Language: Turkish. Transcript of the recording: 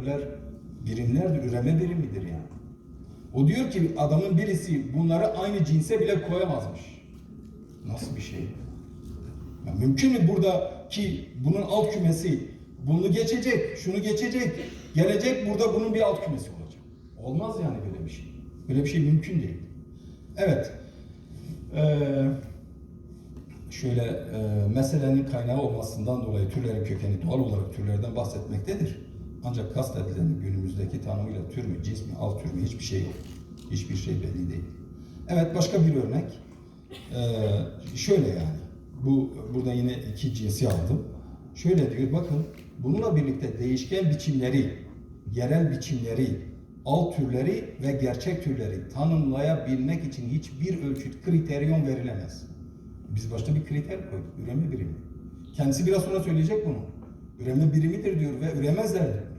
moleküler birimlerdir, üreme birimidir yani. O diyor ki adamın birisi bunları aynı cinse bile koyamazmış. Nasıl bir şey? Ya mümkün mü burada ki bunun alt kümesi bunu geçecek, şunu geçecek, gelecek burada bunun bir alt kümesi olacak. Olmaz yani böyle bir şey. Böyle bir şey mümkün değil. Evet. Ee, şöyle e, meselenin kaynağı olmasından dolayı türlerin kökeni doğal olarak türlerden bahsetmektedir. Ancak kastedilenin günümüzdeki tanımıyla tür mü, cins mi, alt tür mü hiçbir şey yok. Hiçbir şey belli değil. Evet başka bir örnek. Ee, şöyle yani. Bu burada yine iki cinsi aldım. Şöyle diyor bakın bununla birlikte değişken biçimleri, yerel biçimleri, alt türleri ve gerçek türleri tanımlayabilmek için hiçbir ölçüt kriteriyon verilemez. Biz başta bir kriter koyduk. Üreme birimi. Kendisi biraz sonra söyleyecek bunu. Üreme birimidir diyor ve üremezler diyor.